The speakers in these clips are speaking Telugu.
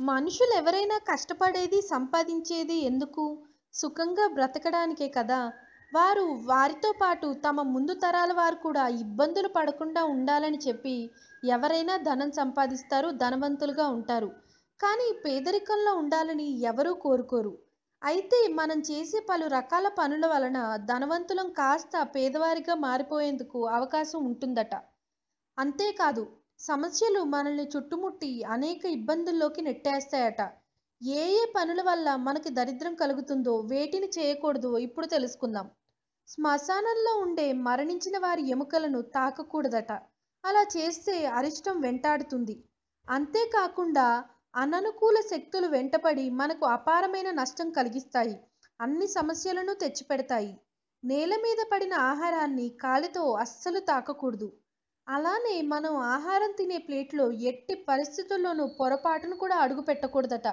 మనుషులు ఎవరైనా కష్టపడేది సంపాదించేది ఎందుకు? సుఖంగా బ్రతకడానికే కదా. వారు వారితో పాటు తమ ముందు తరాల వారు కూడా ఇబ్బందులు పడకుండా ఉండాలని చెప్పి ఎవరైనా ధనం సంపాదిస్తారు ధనవంతులుగా ఉంటారు. కానీ పేదరికంలో ఉండాలని ఎవరూ కోరుకోరు. అయితే మనం చేసే పలు రకాల పనుల వలన ధనవంతులం కాస్త పేదవారిగా మారిపోయేందుకు అవకాశం ఉంటుందట. అంతేకాదు సమస్యలు మనల్ని చుట్టుముట్టి అనేక ఇబ్బందుల్లోకి నెట్టేస్తాయట. ఏ ఏ పనుల వల్ల మనకి దరిద్రం కలుగుతుందో వేటిని చేయకూడదో ఇప్పుడు తెలుసుకుందాం. శ్మశానంలో ఉండే మరణించిన వారి ఎముకలను తాకకూడదట. అలా చేస్తే అరిష్టం వెంటాడుతుంది. అంతేకాకుండా అననుకూల శక్తులు వెంటపడి మనకు అపారమైన నష్టం కలిగిస్తాయి. అన్ని సమస్యలను తెచ్చిపెడతాయి. నేల మీద పడిన ఆహారాన్ని కాలితో అస్సలు తాకకూడదు. అలానే మనం ఆహారం తినే ప్లేట్లో ఎట్టి పరిస్థితుల్లోనూ పొరపాటును కూడా అడుగు పెట్టకూడదట.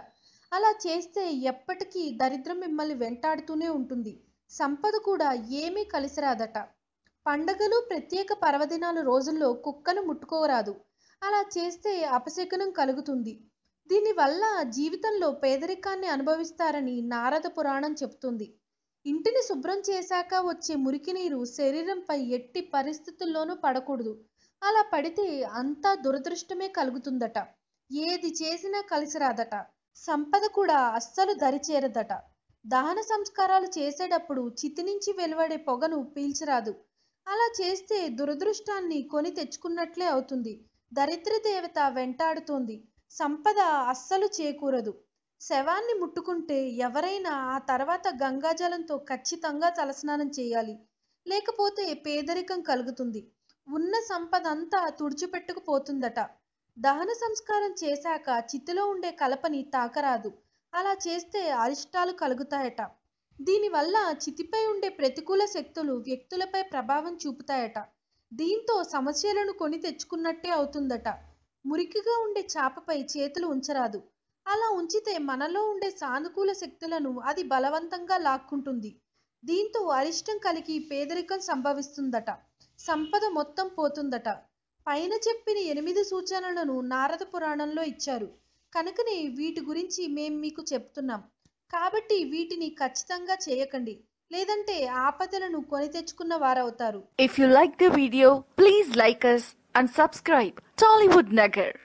అలా చేస్తే ఎప్పటికీ దరిద్రం మిమ్మల్ని వెంటాడుతూనే ఉంటుంది. సంపద కూడా ఏమీ కలిసిరాదట. పండగలు ప్రత్యేక పర్వదినాలు రోజుల్లో కుక్కను ముట్టుకోరాదు. అలా చేస్తే అపశకునం కలుగుతుంది. దీనివల్ల జీవితంలో పేదరికాన్ని అనుభవిస్తారని నారద పురాణం చెబుతుంది. ఇంటిని శుభ్రం చేశాక వచ్చే మురికి నీరు శరీరంపై ఎట్టి పరిస్థితుల్లోనూ పడకూడదు. అలా పడితే అంతా దురదృష్టమే కలుగుతుందట. ఏది చేసినా కలిసి రాదట. సంపద కూడా అస్సలు దరిచేరదట దహన సంస్కారాలు చేసేటప్పుడు చితి నుంచి వెలువడే పొగను పీల్చరాదు. అలా చేస్తే దురదృష్టాన్ని కొని తెచ్చుకున్నట్లే అవుతుంది. దరిద్ర దేవత వెంటాడుతోంది. సంపద అస్సలు చేకూరదు. శవాన్ని ముట్టుకుంటే ఎవరైనా ఆ తర్వాత గంగాజలంతో ఖచ్చితంగా తలస్నానం చేయాలి. లేకపోతే పేదరికం కలుగుతుంది. ఉన్న సంపద అంతా తుడిచిపెట్టుకుపోతుందట. దహన సంస్కారం చేశాక చితిలో ఉండే కలపని తాకరాదు. అలా చేస్తే అరిష్టాలు కలుగుతాయట. దీనివల్ల చితిపై ఉండే ప్రతికూల శక్తులు వ్యక్తులపై ప్రభావం చూపుతాయట. దీంతో సమస్యలను కొని తెచ్చుకున్నట్టే అవుతుందట. మురికిగా ఉండే చాపపై చేతులు ఉంచరాదు. అలా ఉంచితే మనలో ఉండే సానుకూల శక్తులను అది బలవంతంగా లాక్కుంటుంది. దీంతో అరిష్టం కలిగి పేదరికం సంభవిస్తుందట. సంపద మొత్తం పోతుందట. పైన చెప్పిన ఎనిమిది సూచనలను నారద పురాణంలో ఇచ్చారు. కనుకనే వీటి గురించి మేం మీకు చెప్తున్నాం. కాబట్టి వీటిని ఖచ్చితంగా చేయకండి. లేదంటే ఆపదలను కొని తెచ్చుకున్న వారవుతారు. If you like the video please like us and subscribe Tollywood Nagar